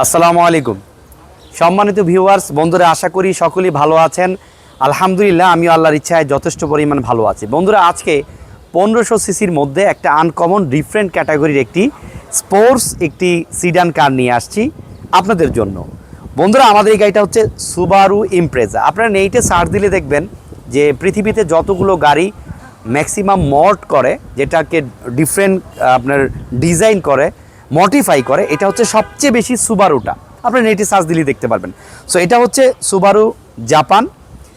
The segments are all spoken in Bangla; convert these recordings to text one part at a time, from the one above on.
আসসালামু আলাইকুম। সম্মানিত ভিউয়ার্স, বন্ধুরা, আশা করি সকলেই ভালো আছেন। আলহামদুলিল্লাহ আমি আল্লাহর ইচ্ছায় যথেষ্ট পরিমাণ ভালো আছি। বন্ধুরা, আজকে পনেরোশো সিসির মধ্যে একটা আনকমন ডিফারেন্ট ক্যাটাগরির একটি স্পোর্টস একটি সিডান কার নিয়ে আসছি আপনাদের জন্য। বন্ধুরা, আমাদের এই গাড়িটা হচ্ছে সুবারু ইমপ্রেজা আপনারা নেইটে সার্চ দিলে দেখবেন যে পৃথিবীতে যতগুলো গাড়ি ম্যাক্সিমাম মর্ট করে, যেটাকে ডিফারেন্ট আপনার ডিজাইন করে মডিফাই করে, এটা হচ্ছে সবচেয়ে বেশি সুবারুটা আপনি নেটে সার্চ দিলেই দেখতে পারবেন। সো এটা হচ্ছে সুবারু জাপান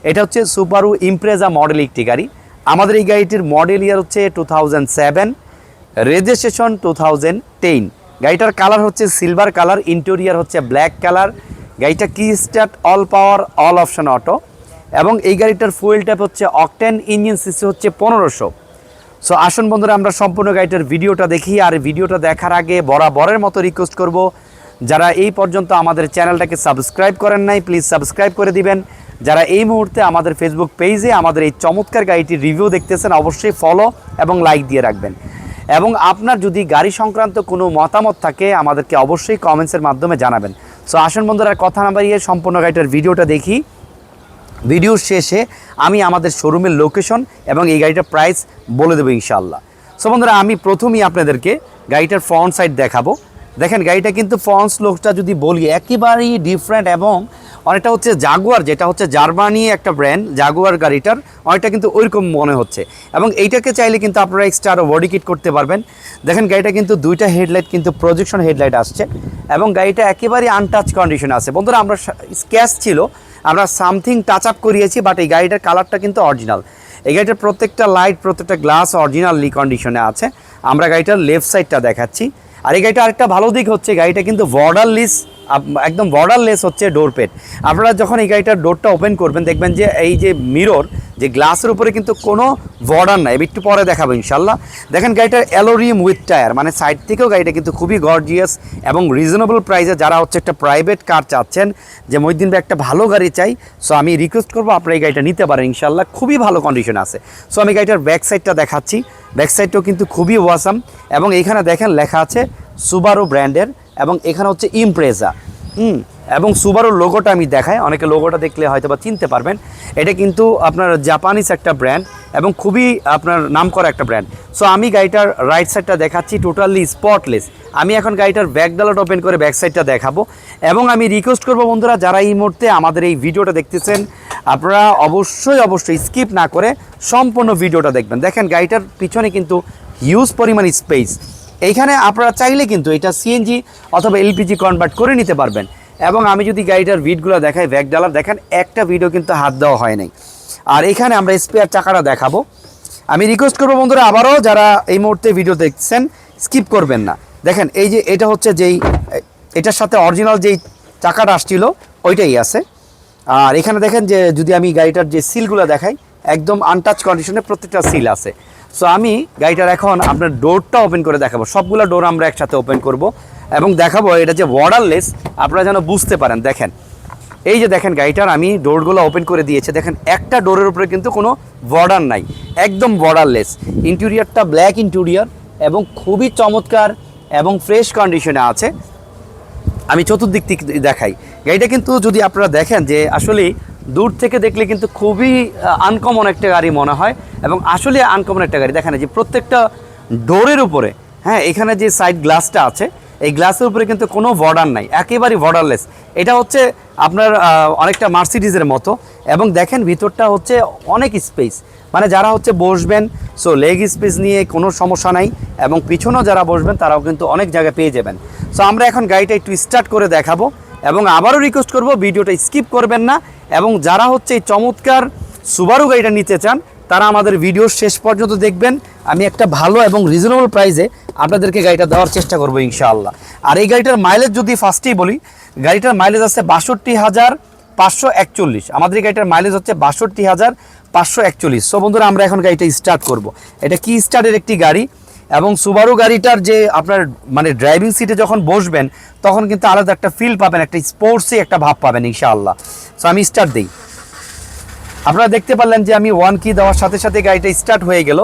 এটা হচ্ছে সুবারু ইমপ্রেজা মডেল একটি গাড়ি। আমাদের এই গাড়িটির মডেল ইয়ার হচ্ছে two thousand seven registration two thousand ten গাড়িটার কালার হচ্ছে সিলভার কালার ইন্টেরিয়ার হচ্ছে ব্ল্যাক কালার গাড়িটা কি start all power all option auto এবং এই গাড়িটার ফুয়েল ট্যাপ হচ্ছে অকটেন ইঞ্জিন সিসি হচ্ছে পনেরোশো। সো আসুন বন্ধুরা, আমরা সম্পূর্ণ গাড়িটার ভিডিওটা দেখি আর ভিডিওটা দেখার আগে বরাবরের মতো রিকোয়েস্ট করব। যারা এই পর্যন্ত আমাদের চ্যানেলটাকে সাবস্ক্রাইব করেন নাই প্লিজ সাবস্ক্রাইব করে দিবেন। যারা এই মুহূর্তে আমাদের ফেসবুক পেজে আমাদের এই চমৎকার গাড়িটির রিভিউ দেখতেছেন, অবশ্যই ফলো এবং লাইক দিয়ে রাখবেন। এবং আপনার যদি গাড়ি সংক্রান্ত কোনো মতামত থাকে, আমাদেরকে অবশ্যই কমেন্টসের মাধ্যমে জানাবেন। সো আসুন বন্ধুরা, কথা না বাড়িয়ে সম্পূর্ণ গাড়িটার ভিডিওটা দেখি। ভিডিওর শেষে আমি আমাদের শোরুমের লোকেশন এবং এই গাড়িটার প্রাইস বলে দেবো ইনশাল্লাহ সো বন্ধুরা, আমি প্রথমেই আপনাদেরকে গাড়িটার ফ্রন্ট সাইড দেখাবো। দেখেন, গাড়িটা কিন্তু ফ্রন্ট লোকটা যদি বলি, একেবারেই ডিফারেন্ট এবং অনেকটা হচ্ছে জাগুয়ার যেটা হচ্ছে জার্মানি একটা ব্র্যান্ড জাগুয়ার গাড়িটার, অনেকটা কিন্তু ওইরকম মনে হচ্ছে। এবং এইটাকে চাইলে কিন্তু আপনারা এক্সট্রা আরও বডি কিট করতে পারবেন। দেখেন, গাড়িটা কিন্তু দুইটা হেডলাইট কিন্তু প্রজেকশন হেডলাইট আসছে এবং গাড়িটা একেবারেই আনটাচ কন্ডিশনে আছে। বন্ধুরা, আমরা স্ক্যাচ ছিল আমরা সামথিং টাচ আপ করিয়েছি, বাট এই গাড়িটার কালারটা কিন্তু অরিজিনাল। এই গাড়িটার প্রত্যেকটা লাইট, প্রত্যেকটা গ্লাস অরিজিনালি কন্ডিশনে আছে। আমরা গাড়িটার লেফট সাইডটা দেখাচ্ছি। আর এই গাড়িটা আরেকটা ভালো দিক হচ্ছে, গাড়িটা কিন্তু বর্ডারলেস একদম বর্ডারলেস হচ্ছে ডোর পেট আপনারা যখন এই গাড়িটার ডোরটা ওপেন করবেন, দেখবেন যে এই যে মিরর যে গ্লাসের উপরে কিন্তু কোনো বর্ডার নাই। একটু পরে দেখাবো ইনশাল্লাহ দেখেন গাড়িটার অ্যালোরিয়াম উইথ টায়ার মানে সাইড থেকেও গাড়িটা কিন্তু খুবই গর্জিয়াস এবং রিজনেবল প্রাইসে যারা হচ্ছে একটা প্রাইভেট কার চাচ্ছেন, যে মহিদ্দিন ভাই একটা ভালো গাড়ি চাই সো আমি রিকোয়েস্ট করব আপনারা এই গাড়িটা নিতে পারেন ইনশাল্লাহ খুবই ভালো কন্ডিশন আছে। সো আমি গাড়িটার ব্যাক সাইডটা দেখাচ্ছি। ব্যাক সাইডটাও কিন্তু খুবই ওয়াসাম এবং এখানে দেখেন লেখা আছে সুবারো ব্র্যান্ডের এবং এখানে হচ্ছে ইমপ্রেজা হুম, এবং সুবারোর লোগোটা আমি দেখাই। অনেকে লোগোটা দেখলে হয়তো বা চিনতে পারবেন। এটা কিন্তু আপনার জাপানিজ একটা ব্র্যান্ড এবং খুবই আপনার নাম করা একটা ব্র্যান্ড সো আমি গাড়িটার রাইট সাইডটা দেখাচ্ছি টোটালি স্পটলেস আমি এখন গাড়িটার ব্যাক ডালাট ওপেন করে ব্যাক সাইডটা দেখাবো। এবং আমি রিকোয়েস্ট করব বন্ধুরা, যারা এই মুহূর্তে আমাদের এই ভিডিওটা দেখতেছেন, আপনারা অবশ্যই অবশ্যই স্কিপ না করে সম্পূর্ণ ভিডিওটা দেখবেন। দেখেন, গাড়িটার পিছনে কিন্তু হিউজ পরিমাণ স্পেস এইখানে আপনারা চাইলে কিন্তু এটা সিএনজি অথবা এলপিজি কনভার্ট করে নিতে পারবেন। এবং আমি যদি গাড়িটার ভিডগুলো দেখাই ব্যাক ডালার দেখেন, একটা ভিডিও কিন্তু হাত দেওয়া হয় নাই। আর এখানে আমরা স্পেয়ার চাকাটা দেখাবো। আমি রিকোয়েস্ট করব বন্ধুরা, আবারও যারা এই মুহূর্তে ভিডিও দেখছেন স্কিপ করবেন না। দেখেন, এই যে এটা হচ্ছে যেই, এটার সাথে অরিজিনাল যেই চাকাটা আসছিল, ওইটাই আছে। আর এখানে দেখেন যে, যদি আমি গাড়িটার যে সিলগুলো দেখাই, একদম আনটাচ কন্ডিশনে প্রত্যেকটা সিল আছে। সো আমি গাড়িটার এখন আপনার ডোরটা ওপেন করে দেখাবো। সবগুলো ডোর আমরা একসাথে ওপেন করব এবং দেখাবো এটা যে ওয়ার্ডারলেস আপনারা যেন বুঝতে পারেন। দেখেন, এই যে দেখেন গাড়িটার আমি ডোরগুলো ওপেন করে দিয়েছে। দেখেন, একটা ডোরের উপরে কিন্তু কোনো বর্ডার নাই। একদম বর্ডারলেস ইন্টেরিয়ারটা ব্ল্যাক ইন্টেরিয়ার এবং খুবই চমৎকার এবং ফ্রেশ কন্ডিশনে আছে। আমি চতুর্দিক থেকে দেখাই। গাড়িটা কিন্তু যদি আপনারা দেখেন যে আসলে দূর থেকে দেখলে কিন্তু খুবই আনকমন একটা গাড়ি মনে হয়। এবং আসলে আনকমন একটা গাড়ি। দেখেন যে প্রত্যেকটা ডোরের উপরে হ্যাঁ এখানে যে সাইড গ্লাসটা আছে, এই গ্লাসের উপরে কিন্তু কোনো বর্ডার নাই, একেবারেই বর্ডারলেস এটা হচ্ছে আপনার অনেকটা মার্সিডিজের মতো। এবং দেখেন ভিতরটা হচ্ছে অনেক স্পেস মানে যারা হচ্ছে বসবেন সো লেগ স্পেস নিয়ে কোনো সমস্যা নাই। এবং পিছনেও যারা বসবেন, তারাও কিন্তু অনেক জায়গায় পেয়ে যাবেন। সো আমরা এখন গাড়িটা একটু স্টার্ট করে দেখাবো। এবং আবারও রিকোয়েস্ট করব, ভিডিওটা স্কিপ করবেন না। এবং যারা হচ্ছে এই চমৎকার সুবারু গাড়িটা নিতে চান, তারা আমাদের ভিডিও শেষ পর্যন্ত দেখবেন। আমি একটা ভালো এবং রিজনেবল প্রাইসে আপনাদেরকে গাড়িটা দেওয়ার চেষ্টা করব ইনশাআল্লাহ। আর এই গাড়িটার মাইলেজ যদি ফার্স্টেই বলি, গাড়িটার মাইলেজ আছে বাষট্টি হাজার পাঁচশো একচল্লিশ। আমাদের গাড়িটার মাইলেজ হচ্ছে বাষট্টি হাজার পাঁচশো একচল্লিশ। সো বন্ধুরা, আমরা এখন গাড়িটা স্টার্ট করব। এটা কি স্টার্টের একটি গাড়ি? এবং সুবারু গাড়িটার যে আপনার মানে ড্রাইভিং সিটে যখন বসবেন, তখন কিন্তু আলাদা একটা ফিল পাবেন, একটা স্পোর্টসই একটা ভাব পাবেন ইনশাআল্লাহ। সো আমি স্টার্ট দিই। আপনারা দেখতে পারলেন যে আমি ওয়ান কি দেওয়ার সাথে সাথে গাড়িটা স্টার্ট হয়ে গেল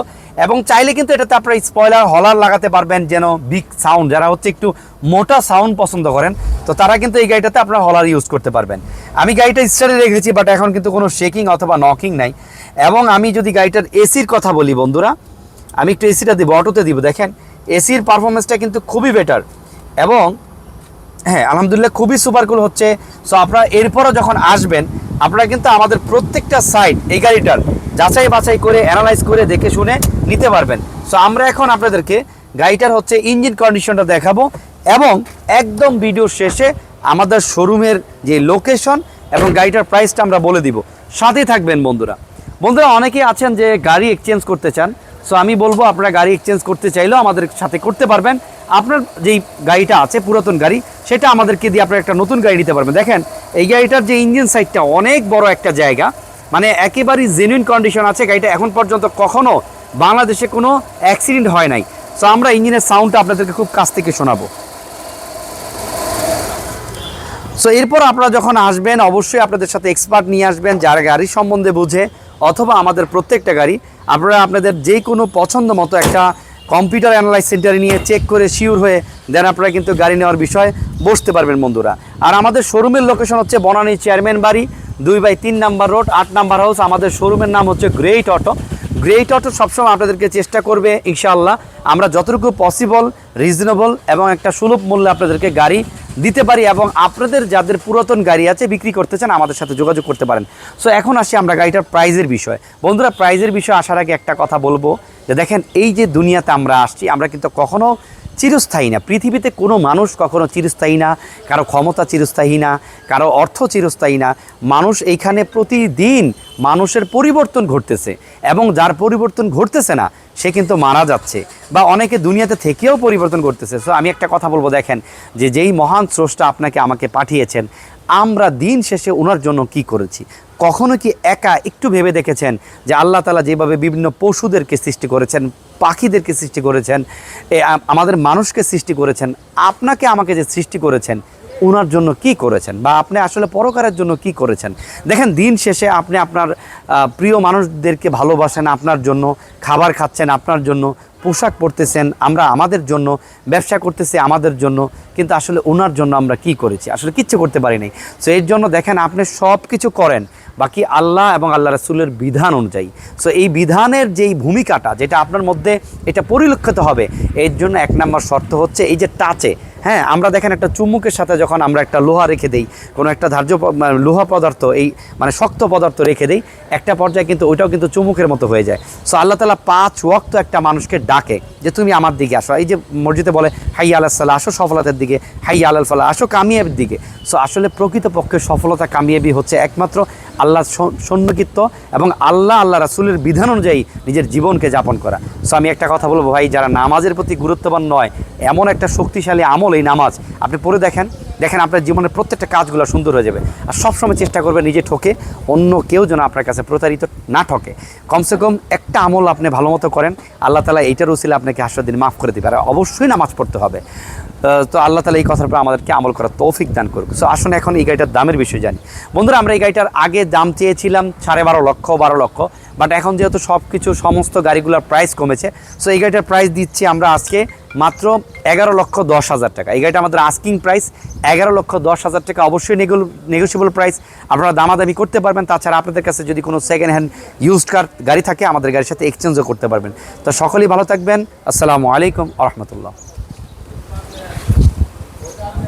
এবং চাইলে কিন্তু এটাতে আপনারা স্পয়লার হলার লাগাতে পারবেন যেন বিগ সাউন্ড যারা হচ্ছে একটু মোটা সাউন্ড পছন্দ করেন, তো তারা কিন্তু এই গাড়িটাতে আপনারা হলার ইউজ করতে পারবেন। আমি গাড়িটা স্টারে রেখেছি বাট এখন কিন্তু কোনো শেকিং অথবা নকিং নাই। এবং আমি যদি গাড়িটার এসির কথা বলি বন্ধুরা, আমি একটু এসিটা দিব অটোতে দিব, দেখেন। এসির পারফরমেন্সটা কিন্তু খুবই বেটার এবং হ্যাঁ আলহামদুলিল্লাহ খুবই সুপার কুল হচ্ছে। সো আপনারা এরপরও যখন আসবেন, আপনারা কিন্তু আমাদের প্রত্যেকটা সাইড এই গাড়িটার যাচাই বাছাই করে অ্যানালাইজ করে, দেখে শুনে নিতে পারবেন। সো আমরা এখন আপনাদেরকে গাড়িটার হচ্ছে ইঞ্জিন কন্ডিশনটা দেখাবো এবং একদম ভিডিও শেষে আমাদের শোরুমের যে লোকেশন এবং গাড়িটার প্রাইসটা আমরা বলে দিব। সাথে থাকবেন বন্ধুরা। বন্ধুরা, অনেকেই আছেন যে গাড়ি এক্সচেঞ্জ করতে চান। সো আমি বলব, আপনারা গাড়ি এক্সচেঞ্জ করতে চাইলেও আমাদের সাথে করতে পারবেন। আপনার যেই গাড়িটা আছে, পুরাতন গাড়ি, সেটা আমাদেরকে দিয়ে আপনারা একটা নতুন গাড়ি নিতে পারবেন। দেখেন, এই গাড়িটার যে ইঞ্জিন সাইডটা অনেক বড় একটা জায়গা মানে একেবারেই জেনুইন কন্ডিশন আছে। গাড়িটা এখন পর্যন্ত কখনো বাংলাদেশে কোনো অ্যাক্সিডেন্ট হয় নাই। সো আমরা ইঞ্জিনের সাউন্ডটা আপনাদেরকে খুব কাছ থেকে শোনাবো। সো এরপর আপনারা যখন আসবেন, অবশ্যই আপনাদের সাথে এক্সপার্ট নিয়ে আসবেন, যার গাড়ি সম্বন্ধে বুঝে, অথবা আমাদের প্রত্যেকটা গাড়ি। আপনারা আপনাদের যে কোনো পছন্দ মতো একটা কম্পিউটার অ্যানালাইজ সেন্টারে নিয়ে চেক করে শিওর হয়ে দেন আপনারা কিন্তু গাড়ি নেওয়ার বিষয়ে বসতে পারবেন বন্ধুরা। আর আমাদের শোরুমের লোকেশন হচ্ছে বনানী চেয়ারম্যান বাড়ি, দুই বাই তিন নাম্বার রোড আট নাম্বার হাউস আমাদের শোরুমের নাম হচ্ছে গ্রেট অটো গ্রেট অটো সবসময় আপনাদেরকে চেষ্টা করবে, ইনশাআল্লাহ। আমরা যতটুকু পসিবল রিজনেবল এবং একটা সুলভ মূল্যে আপনাদেরকে গাড়ি দিতে পারি এবং আপনাদের যাদের পুরাতন গাড়ি আছে, বিক্রি করতে চান, আমাদের সাথে যোগাযোগ করতে পারেন। সো এখন আসি আমরা গাড়িটার প্রাইজের বিষয়। বন্ধুরা প্রাইজের বিষয়ে আসার আগে একটা কথা বলব। যে দেখেন এই যে দুনিয়াতে আমরা আসছি আমরা কিন্তু কখনো চিরস্থায়ী না। পৃথিবীতে কোনো মানুষ কখনো চিরস্থায়ী না, কারও ক্ষমতা চিরস্থায়ী না, কারও অর্থ চিরস্থায়ী না। মানুষ এইখানে প্রতিদিন মানুষের পরিবর্তন ঘটতেছে এবং যার পরিবর্তন ঘটতেছে না, সে কিন্তু মারা যাচ্ছে বা অনেকে দুনিয়াতে থেকেও পরিবর্তন করতেছে সো আমি একটা কথা বলব, দেখেন যে যেই মহান স্রষ্টা আপনাকে, আমাকে পাঠিয়েছেন, আমরা দিন শেষে ওনার জন্য কি করেছি? কখনো কি একা একটু ভেবে দেখেছেন যে আল্লাহ তালা যেভাবে বিভিন্ন পশুদেরকে সৃষ্টি করেছেন পাখিদেরকে সৃষ্টি করেছেন আমাদের মানুষকে সৃষ্টি করেছেন, আপনাকে আমাকে যে সৃষ্টি করেছেন ওনার জন্য কি করেছেন বা আপনি আসলে পরকারের জন্য কি করেছেন? দেখেন, দিন শেষে আপনি আপনার প্রিয় মানুষদেরকে ভালোবাসেন, আপনার জন্য, খাবার খাচ্ছেন, আপনার জন্য, পোশাক পরতেছেন, আমরা আমাদের জন্য, ব্যবসা করতেছি আমাদের জন্য, কিন্তু আসলে ওনার জন্য আমরা কি করেছি? আসলে কিচ্ছু করতে পারিনি সো এর জন্য দেখেন, আপনি সব কিছু করেন বাকি আল্লাহ এবং আল্লাহ রাসুলের বিধান অনুযায়ী। সো এই বিধানের যেই ভূমিকাটা, যেটা আপনার মধ্যে এটা পরিলক্ষিত হবে, এর জন্য এক নম্বর শর্ত হচ্ছে এই যে টাচে হ্যাঁ আমরা দেখেন একটা চুম্বুকের সাথে যখন আমরা একটা লোহা রেখে দেই, কোনো একটা ধার্য মানে লোহা পদার্থ, এই মানে শক্ত পদার্থ রেখে দেই, একটা পর্যায়ে কিন্তু ওইটাও কিন্তু চুমুকের মতো হয়ে যায়। সো আল্লাহ তালা পাঁচ ওয়াক্ত একটা মানুষকে ডাকে যে, তুমি আমার দিকে আসো। এই যে মসজিদে বলে, হাই আল্লাহ সাল্লাহ আসো সফলতার দিকে। হাই আল্লাহ ফাল্লাহ আসো কামিয়াবির দিকে। সো আসলে প্রকৃতপক্ষে সফলতা কামিয়াবি হচ্ছে একমাত্র আল্লাহ সন্ন্যকিত্ব এবং আল্লাহ আল্লাহ রাসুলের বিধান অনুযায়ী নিজের জীবনকে যাপন করা। সো আমি একটা কথা বলব ভাই, যারা নামাজের প্রতি গুরুত্ববান নয়, এমন একটা শক্তিশালী আমল এই নামাজ, আপনি পড়ে দেখেন? দেখেন আপনার জীবনের প্রত্যেকটা কাজগুলো সুন্দর হয়ে যাবে। আর সবসময় চেষ্টা করবেন নিজে ঠকে, অন্য কেউ যেন আপনার কাছে প্রতারিত না ঠকে। কমসে কম একটা আমল আপনি ভালো মতো করেন, আল্লাহ তালা এইটার উচিলে আপনাকে হাসর দিন, মাফ করে দিবে। আর অবশ্যই নামাজ পড়তে হবে। তো আল্লাহ তালা এই কথার উপর আমাদেরকে আমল করার তৌফিক দান করুক। সো আসুন এখন এই গাড়িটার দামের বিষয় জানি। বন্ধুরা, আমরা এই গাড়িটার আগে দাম চেয়েছিলাম সাড়ে বারো লক্ষ বারো লক্ষ। বাট এখন যেহেতু সব কিছু সমস্ত গাড়িগুলোর প্রাইস কমেছে সো এই গাড়িটার প্রাইস দিচ্ছি আমরা আজকে মাত্র এগারো লক্ষ দশ হাজার টাকা। এই গাড়িটা আমাদের আস্কিং প্রাইস এগারো লক্ষ দশ হাজার টাকা অবশ্যই নেগোসিয়েবল প্রাইস আপনারা দামাদামি করতে পারবেন, তাছাড়া আপনাদের কাছে যদি কোনো সেকেন্ড হ্যান্ড ইউজড কার গাড়ি থাকে, আমাদের গাড়ির সাথে এক্সচেঞ্জও করতে পারবেন। তো সকলেই ভালো থাকবেন। আসসালামু আলাইকুম আ রহমতুল্লাহ।